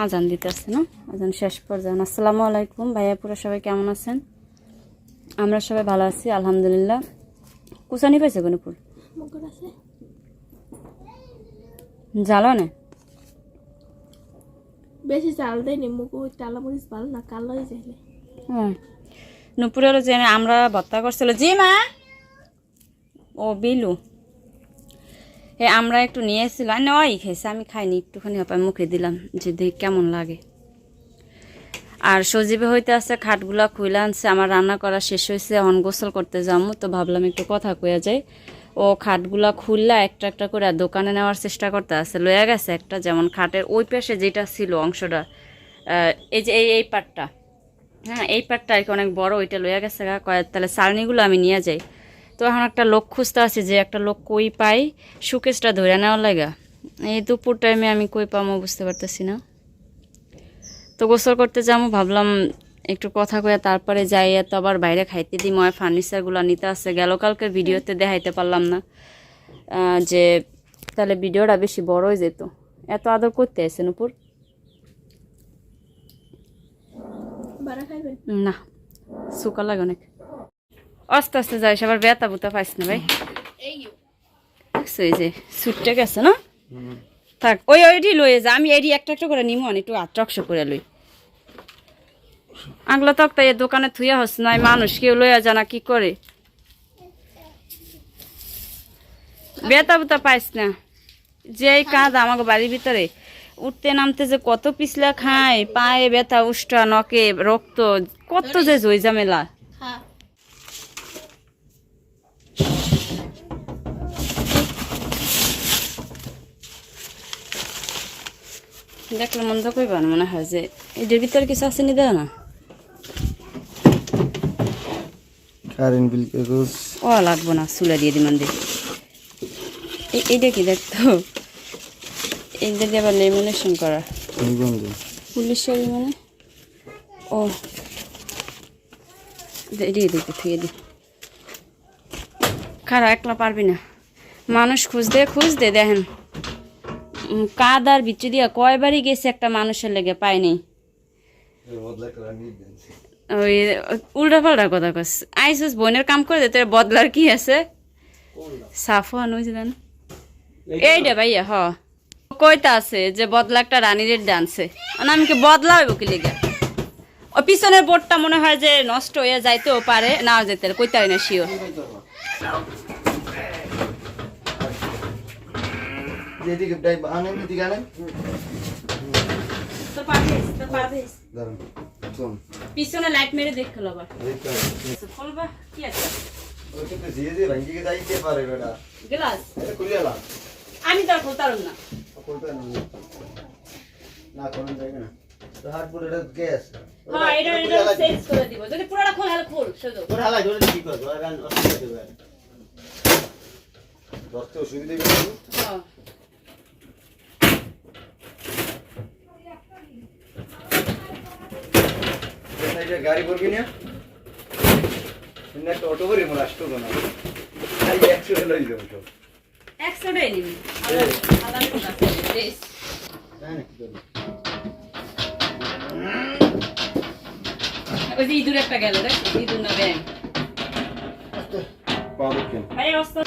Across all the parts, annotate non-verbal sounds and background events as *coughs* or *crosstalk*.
আজান দিতে আসছে না? আজান শেষ পর্যায়ে। আসসালামু আলাইকুম। ভাইয়া পুরো সবাই কেমন আছেন? আমরা সবাই ভালো আছি আলহামদুলিল্লাহ। কুসানি পাইছে গনুপুর মুকুর আছে। জ্বালো না। বেশি চাল দেয়নি মুকু টালা মরিচ ভালো না কালো হয়ে যায়। হুম নুপুরে হলো যে আমরা ভত্তা করছিল জি মা! ও বিলু। এ, আমরা একটু নিয়ে এসেছিলাম। নয় খেয়েছে আমি খাইনি, একটুখানি হপায় মুখে দিলাম, যে দেখ কেমন লাগে। আর সজীবে হইতে আছে খাটগুলা খুইলে আনছে, আমার রান্না করা শেষ হয়েছে অন গোসল করতে যাব তো ভাবলাম একটু কথা কয়ে যাই। ও খাটগুলা খুললা একটা একটা করে দোকানে নেওয়ার চেষ্টা করতে আছে লয়ে গেছে একটা, যেমন খাটের ওই পাশে যেটা ছিল অংশটা এই যে এই এই পাটটা। হ্যাঁ এই পাটটা আর কি অনেক বড়, ওইটা লয়ে গেছে কয়েক, তাহলে চালনিগুলো আমি নিয়ে যাই। তো এখন একটা লোক খুঁজতে আছি যে একটা লোক কই পাই সুকেশটা ধরে নেওয়ার লাগা। এই দুপুর টাইমে আমি কই পামো বুঝতে পারতেছি না। তো গোসল করতে যাব ভাবলাম একটু কথা কয়ে তারপরে যাইয়া তো আবার বাইরে খাইতে দিই ময় ফার্নিচারগুলো নিতে আসছে গেল কালকের ভিডিওতে দেখাইতে পারলাম না যে তাহলে ভিডিওটা বেশি বড় হয়ে যেত। এত আদর করতে আসছে নুপুর? বাড়া খাইবেন না শুকা লাগে অনেক। আস্তে আস্তে যাই সবার বেতা বুতা পাইস না ভাই এই যে সুটটা গেছে না থাক ওই ওইটি লয়ে যা আমি এডি একটা একটা করে নিমো একটু আটরক্স করে লই আগলা তক তাই দোকানে থুইয়া হস নাই মানুষ কেউ লইয়া জানা কি করে বেতা বুতা পাইস না যে এই কাঁধ আমাকে বাড়ির ভিতরে উঠতে নামতে যে কত পিছলা খায় পায়ে ব্যথা উষ্টা নকে রক্ত কত যে জয় ঝামেলা দেখলে মন্দ না মনে হয় যে এটার ভিতরে কিছু আছে নি দেয় না। কারেন্ট বিল ও লাগবো না চুলা দিয়ে দিমান দে। এ- এইটা কি দেখতো এইটা দিয়ে আবার লেমিনেশন করা। পুলিশের মানে? ও। দে- দিয়ে দিতে থুয়ে দি। খারা একলা পারবি না। মানুষ খুঁজতে খুঁজতে দেখেন। উম, কাদার ভিতর দিয়া কয়বারই গেছে একটা মানুষের লেগে পায়নি ওই উল্টা পাল্টা কথা কস। আইসুস বোনের কাম করে দে তোর বদলার কি আছে? সাফো আনুজ দেন। এই রে ভাইয়া হ। কইতা আছে যে বদলা একটা রানীর ডান্সে আমি কি বদলা হইব কি লেগে? ও পিছনের বোর্ডটা মনে হয় যে নষ্ট হয়ে যাইতেও পারে না যেতে কইতে হয় না শিওর ডাই আনেন এদিকে আনেন পিছনে লাইট মেরে এই তো, খুলবা কি আছে পারে আমি তো খুলতাম না না কোন যাইবে না তো হাত পুরো গ্যাস হ্যাঁ এটা এটা সেট করে দিব যদি পুরোটা খোল হলে খোল শুধু তোর হালাই ধরে কি করব আর অসুবিধা দেবে রক্ত অসুবিধা দেবে হ্যাঁ গাড়ি করবি না? একটা অটো করে মোর আসতো না। একশো লই যাব তো একশো টাই নিবি আলাদা আলাদা কোন আছে বেশ। তাই নাকি তোর? ওই যে ইঁদুর একটা গেল দেখ ইঁদুর না ব্যাং পাবো ভাই অবস্থা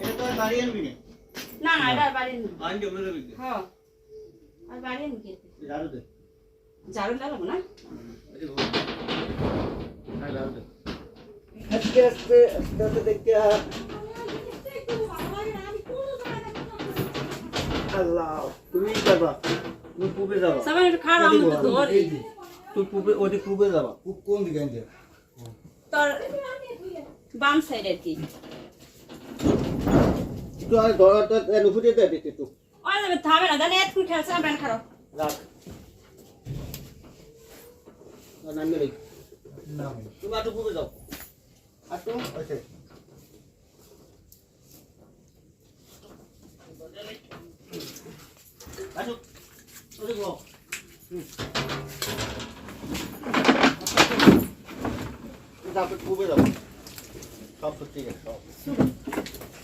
এটা তো আর বাড়ি আনবি না? না না এটা বাড়ি না আনবি ওখানে রবি হ্যাঁ। আর বাড়ি নি কে ঝাড়ু দে। ঝাড়ু লাগাবো না? আস্তে আস্তে আস্তে আস্তে দেখতে আল্লাহ তুমি যাবা। তুমি পূবে যাবা। সবাই একটু খারাপ আমি তো ধরি। তুই পূবে ওদিকে পূবে যাবা। পূব কোন দিকে আনতে তোর বাম সাইড কি। তুই আর ধর নুফুটে দে দিতে তুই ওই যাবে থামে না জানি এতক্ষণ খেলছে না ব্যান খারাপ। রাখ। নামে রে তুমি আটু পূবে যাও আটু আচ্ছা। আটু ওদিকে যাও। যাও পূবে যাও সব সত্যি গেছে সব।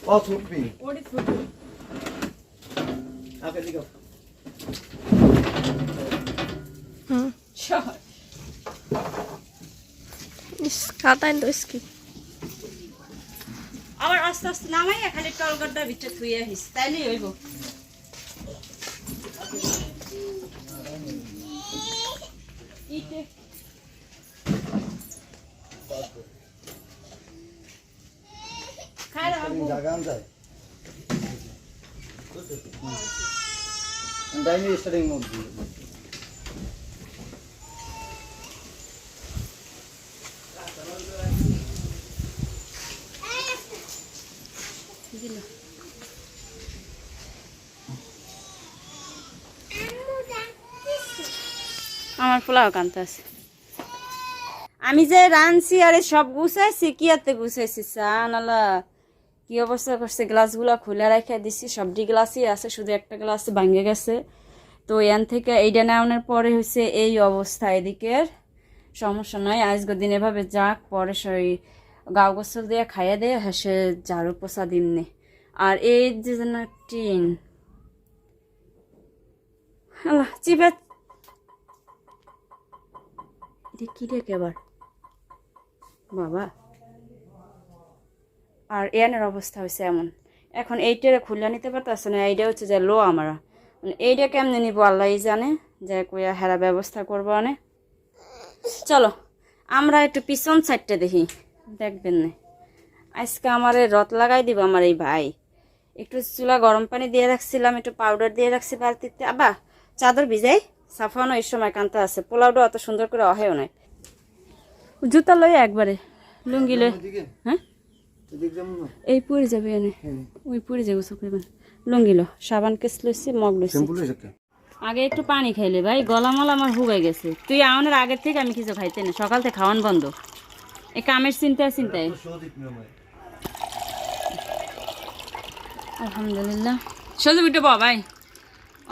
ও ছুটবি ওকে দিকে হুম ইস কাটাইন তো ইসকি আবার আস্তে আস্তে নামাইয়া খালি টলগড্ডার ভিতরে থুয়ে আহিস তাইলেই হইব ইটে খাই রাখব জায়গা যায় স্টার্টিং মোড আমার পোলাও কান্তা আছে। আমি যে রানছি আরে সব গুছাইছি কি আতে গুছাইছি? সানালা কি অবস্থা করছে? গ্লাসগুলো খুলে রেখে দিছি, সবটি গ্লাসই আছে, শুধু একটা গ্লাস ভাঙে গেছে। তো এখান থেকে এইটা নেওয়ানোর পরে হচ্ছে এই অবস্থা। এদিকের সমস্যা নয় আজকের দিন এভাবে যাক, পরে সেই গাও গোসল দিয়ে খাইয়ে দিয়ে হেসে ঝাড়ু পোষা দিমনে আর এই যে যেন টিন আল্লাহ চিপে। এটা কি বাবা। আর এনের অবস্থা হয়েছে এমন। এখন এইটারে খুলে নিতে পারতেছে না, এইটা হচ্ছে যে লো আমরা। এইটা কেমনে নিব আল্লাহ জানে? যে কইয়া হেরা ব্যবস্থা করব অনে চলো আমরা একটু পিছন সাইডটা দেখি। দেখবেন না। আজকে আমার রথ লাগাই দিব আমার এই ভাই। একটু চুলা গরম পানি দিয়ে রাখছিলাম একটু পাউডার দিয়ে রাখছি বালতিতে। আবা চাদর ভিজাই? সাফানো এই সময় কান্তা আছে। পোলাওটা অত সুন্দর করে অহেও নাই। জুতা লই একবারে। লুঙ্গি লই হ্যাঁ? এই পরে যাবে এনে। ওই পরে যাব চোখে লুঙ্গি লো সাবান কেস লইছি মগ লইছি। আগে একটু পানি খাইলে ভাই গলামল আমার হুগাই গেছে। তুই আমাদের আগের থেকে আমি কিছু খাইতে না সকাল থেকে খাওয়ান বন্ধ। এই কামের চিন্তায় চিন্তায়। আলহামদুলিল্লাহ। সোজা উঠে বা ভাই।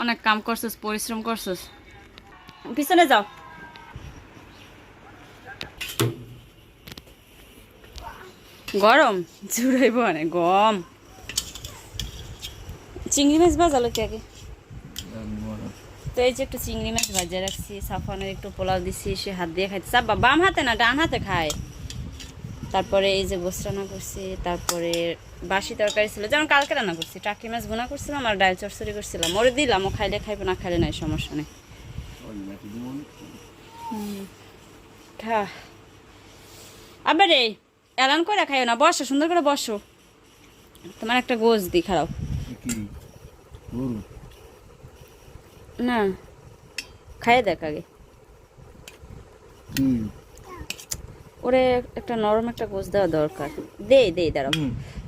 অনেক কাম করছিস পরিশ্রম করছিস। পিছনে যাও। গরম? জুড়াইব অনেক গম। চিংড়ি মাছ বাজালো কি আগে? তো এই যে একটু চিংড়ি মাছ ভাজা রাখছি সাফানের একটু পোলাও দিছি সে হাত দিয়ে খাইতে সাব্বা বাম হাতে না ডান হাতে খায়। তারপরে এই যে গোস রান্না করছি তারপরে বাসি তরকারি ছিল। যেমন কালকে রান্না করছি টাকি মাছ ভুনা করছিলাম আর ডাল চরচড়ি করছিলাম। ওরে দিলাম ও খাইলে খাইবে না খাইলে নাই সমস্যা নেই। আবার রে এলান করে খাইও না বসো সুন্দর করে বসো। তোমার একটা গোস দি খারাপ গরু। না খাইয়ে দেখ আগে। ওরে একটা নরম একটা গোস দেওয়া দরকার। দে দে দাঁড়াও।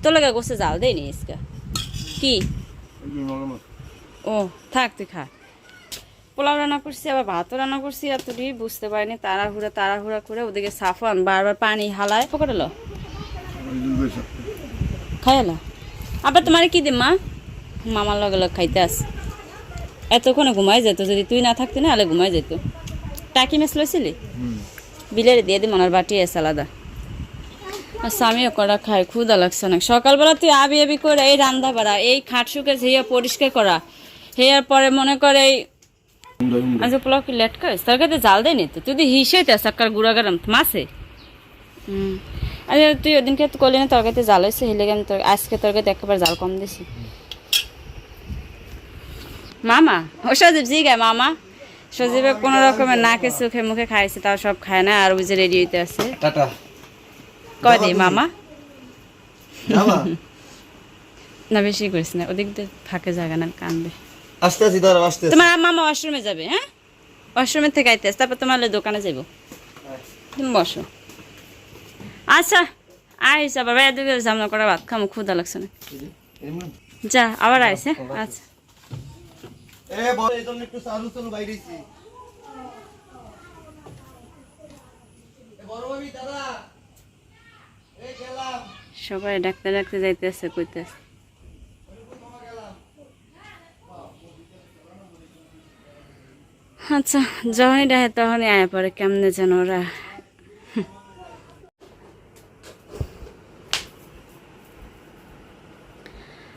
তোর লাগে গোসে জাল দেই নি ইসকা কি? ও থাক তুই খা। পোলাও রান্না করছি আবার ভাতও রান্না করছি এতটি বুঝতে পারিনি। তাড়াহুড়া তাড়াহুড়া করে ওদিকে সাফান বারবার পানি হালায়। পকড়ালো খাইলা আবার তোমার কি দে মা? মামার লগে লগে খাইতে আস। এতক্ষণে ঘুমাই যেত যদি তুই না থাকতি না হলে ঘুমাই যেত। টাকি মেস লইছিলি বিলের দিয়ে দিই মনার বাটি আছে আলাদা। আর স্বামীও করা খায় ক্ষুদা লাগছে অনেক। সকালবেলা তুই আবি আবি করে এই রান্না বাড়া এই খাট শুকে হেয়া পরিষ্কার করা। হেয়ার পরে মনে করে এই আজ পোলাও কি লেট করিস? তোর কাছে জাল দেয়নি তো? তুই হিসেই তো সাক্কার গুড়া গরম মাসে হুম। আরে তুই ওদিনকে তো করলি না তরকারিতে জাল হয়েছে হেলে আমি তোর আজকে তরকারিতে একেবারে জাল কম দিছি। মামা ও সজীব জি গায় মামা সজীবে কোনো রকমের নাকে চোখে মুখে খাইছে তাও সব খায় না আর ওই যে রেডি হইতে আছে। টাটা। কয় দে মামা? *laughs* না বেশি করিস না ওদিক দিয়ে ফাঁকে জায়গা না কানবে আস্তে আস্তে তোমার মামা ওয়াশরুমে যাবে হ্যাঁ? ওয়াশরুমের থেকে আইতে তারপর তোমার দোকানে যাব তুমি বসো। আচ্ছা আইস আবার দুটো সামনে করে ভাত খামো ক্ষুদা লাগছে না। যা আবার আইস হ্যাঁ? আচ্ছা। সবাই ডাক্তার ডাকতে যাইতেছে কইতেছে। আচ্ছা যখনই ডাকে তখনই আয়া পড়ে কেমনে যেন ওরা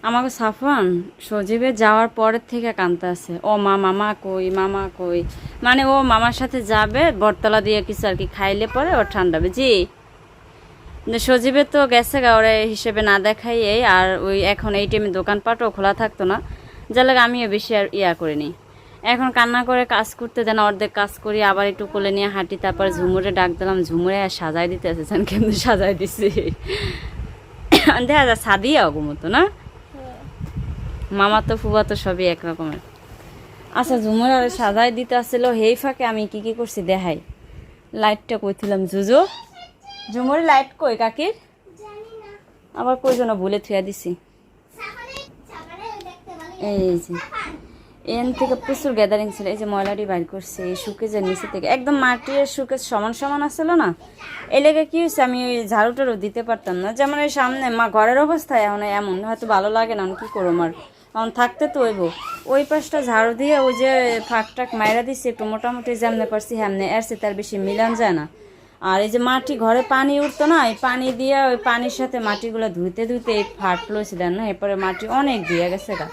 আমাকে সাফান সজীবে যাওয়ার পরের থেকে কানতে আছে। ও মা, মামা কই মামা কই? মানে ও মামার সাথে যাবে, বটতলা দিয়ে কিছু আর কি খাইলে পরে ও ঠান্ডাবে। জি। কিন্তু সজীবে তো গেছে গা, ওরা হিসেবে না দেখাই এই আর ওই এখন এই টাইমে দোকানপাটও খোলা থাকতো না। যার লাগে আমিও বেশি আর ইয়া করিনি। এখন কান্না করে কাজ করতে দেন, অর্ধেক কাজ করি, আবার একটু কোলে নিয়ে হাঁটি, তারপর ঝুমুরে ডাক দিলাম, ঝুমুরে আর সাজাই দিতে এসেছেন কিন্তু সাজাই দিছি। *coughs* দেখা যায় সাদিয়া অগমতো না? মামা তো ফুবা তো সবই এক রকমের। আচ্ছা ঝুমুর আর সাজাই দিতে আসছিল হেই ফাঁকে আমি কি কি করছি দেখাই। লাইটটা কইছিলাম, জুজু। ঝুমুরি লাইট কই কাকির? আবার কই জন্য ভুলে থুয়া দিছি। এই যে, এন থেকে প্রচুর গ্যাদারিং ছিল, এই যে ময়লাটি বাইর করছে, এই সুকেজের নিচে থেকে। একদম মাটির সুকেজ সমান সমান আসছিল না? এই লেগে কি হয়েছে, আমি ওই ঝাড়ুটারও দিতে পারতাম না। যেমন ওই সামনে, মা ঘরের অবস্থায় এখন এমন, হয়তো ভালো লাগে না কি করব আমার এখন থাকতে তো ওইব ওই পাশটা ঝাড়ু দিয়ে ওই যে ফাঁক টাক মাইরা দিচ্ছি একটু মোটামুটি যেমনে পারছি হেমনে এরছে তার বেশি মিলান যায় না। আর এই যে মাটি ঘরে পানি উঠতো না, এই পানি দিয়ে ওই পানির সাথে মাটিগুলো ধুইতে ধুইতে এই ফাটলো না, এরপরে মাটি অনেক দিয়ে গেছে গা।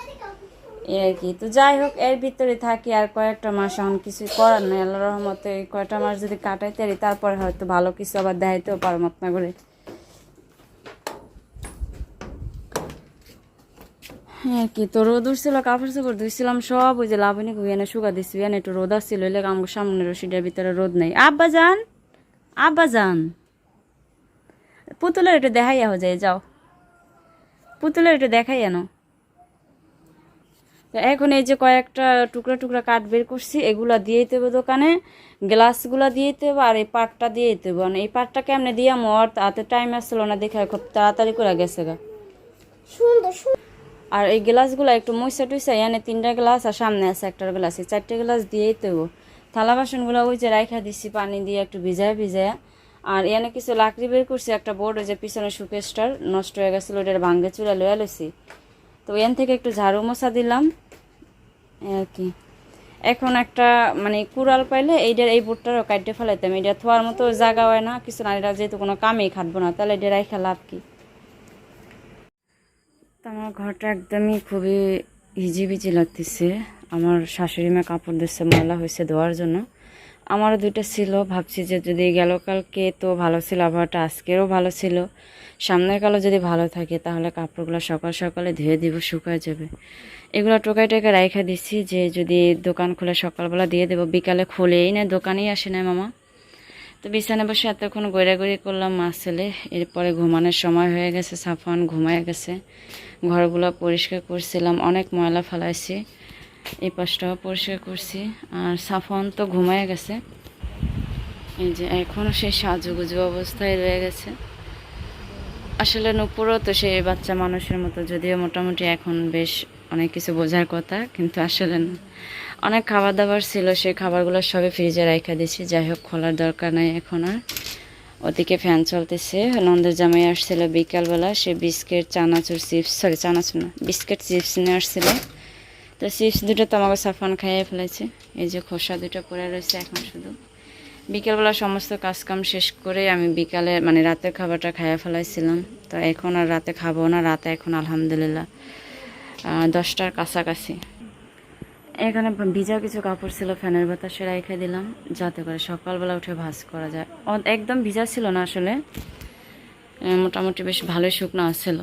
এই আর কি, তো যাই হোক, এর ভিতরে থাকি আর কয়েকটা মাস, এখন কিছু করার নেই আল্লাহ রহমতে কয়টা মাস যদি কাটাইতে পারি, তারপরে হয়তো ভালো কিছু আবার দেখাইতেও পারব আপনা করে হ্যাঁ কি, তো রোদ উঠছিল, কাপড় চাপড় ধুইছিলাম, সব ওই যে লাবণী গুইয়ানে শুকা দিচ্ছি এনে একটু রোদ আসছিল এলে আমার সামনে রশিটার ভিতরে রোদ নেই। আব্বা যান আব্বা যান। পুতুলের একটু দেখাইয়া হয়ে যায় যাও। পুতুলের একটু দেখাই আনো এখন এই যে কয়েকটা টুকরা টুকরা কাঠ বের করছি, এগুলা দিয়ে দেবো দোকানে, গ্লাসগুলা দিয়ে দেবো আর এই পাটটা দিয়ে দেবো মানে এই পাটটা কেমনে দিয়ে মোর তাতে টাইম আসছিল না, দেখে খুব তাড়াতাড়ি করে গেছে গা। আর এই গ্লাসগুলো একটু মইসা টুইসা এনে তিনটা গ্লাস আর সামনে আছে একটা গ্লাস। চারটে গ্লাস দিয়েই দেবো থালা বাসনগুলো ওই যে রাইখা দিচ্ছি পানি দিয়ে একটু ভিজায় ভিজায়। আর এনে কিছু লাকড়ি বের করছি, একটা বোর্ড, ওই যে পিছনে সুকেশটার নষ্ট হয়ে গেছিল ওটার ভাঙ্গে চুলা লয়ে লইছি। তো এন থেকে একটু ঝাড়ু মশা দিলাম। আর কি। এখন একটা মানে কুড়াল পাইলে এইটার এই বোর্ডটারও কাটতে ফেলাইতাম। এটা থোয়ার মতো জায়গা হয় না, কিছু না এটা যেহেতু কোনো কামেই খাটবো না, তাহলে এটা রাইখা লাভ কি? তো আমার ঘরটা একদমই খুবই হিজিবিজি লাগতেছে। আমার শাশুড়ি মা কাপড় দিচ্ছে ময়লা হয়েছে ধোয়ার জন্য। আমারও দুইটা ছিল, ভাবছি যে যদি গেল কালকে তো ভালো ছিল, আবহাওয়াটা আজকেরও ভালো ছিল। সামনের কালো যদি ভালো থাকে, তাহলে কাপড়গুলো সকাল সকালে ধুয়ে দিব, শুকায় যাবে। এগুলো টোকাই টোকাই রাইখা দিচ্ছি যে যদি দোকান খুলে সকালবেলা দিয়ে দেবো, বিকালে খুলেই না, দোকানেই আসে না মামা। তো বিছানা বসে এতক্ষণ গড়াগড়ি করলাম মাছ ছেলে। এরপরে ঘুমানোর সময় হয়ে গেছে সাফান ঘুমায় গেছে। ঘরগুলো পরিষ্কার করছিলাম, অনেক ময়লা ফেলাইছি, এই পাশটাও পরিষ্কার করছি। আর সাফান তো ঘুমায় গেছে। এই যে এখনও সেই সাজুগুজু অবস্থায় রয়ে গেছে। আসলে নুপুরও তো সেই বাচ্চা মানুষের মতো, যদিও মোটামুটি এখন বেশ অনেক কিছু বোঝার কথা, কিন্তু আসলে না। অনেক খাবার দাবার ছিল, সেই খাবারগুলো সবই ফ্রিজে রাখা দিয়েছি। যাই হোক, খোলার দরকার নাই এখন আর। ওদিকে ফ্যান চলতেছে। নন্দের জামাই আসছিল বিকালবেলা, সে বিস্কিট চানাচুর চিপস সরি চানাচুর না বিস্কিট চিপস নিয়ে আসছিল। তো চিপস দুটো তো আমাকে সাফান খাইয়ে ফেলেছে। এই যে খোসা দুটো পরে রয়েছে এখন শুধু। বিকেলবেলা সমস্ত কাজকাম শেষ করে আমি বিকালে মানে রাতের খাবারটা খাইয়ে ফেলাইছিলাম। তো এখন আর রাতে খাব না, রাতে এখন আলহামদুলিল্লাহ। দশটার কাছাকাছি। এখানে ভিজা কিছু কাপড় ছিল, ফ্যানের বাতাসে রেখে দিলাম, যাতে করে সকালবেলা উঠে ভাঁজ করা যায়। একদম ভিজা ছিল না আসলে মোটামুটি বেশ ভালোই শুকনো ছিল।